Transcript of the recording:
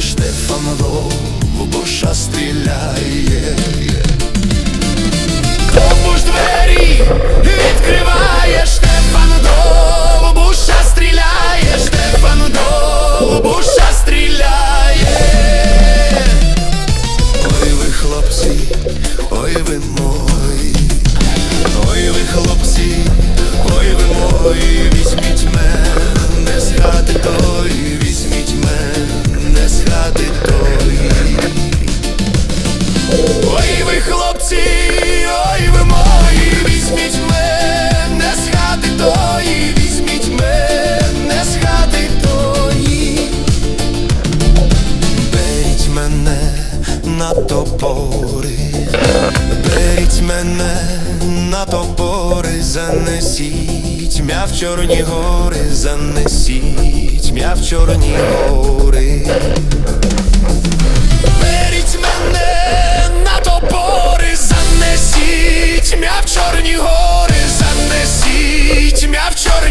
Штефан Довбуша стріляє. Кому двері відкриває Штефан Довбуша стріляє, Штефан Довбуша стріляє. Ой ви хлопці, ой ви мої, ой ви хлопці, ой ви мої, візьміть хлопці, ой ви мої, візьміть мене з хати тої, візьміть мене з хати тої. Беріть мене на топори, беріть мене на топори, занесіть м'я в чорні гори, занесіть м'я в чорні гори.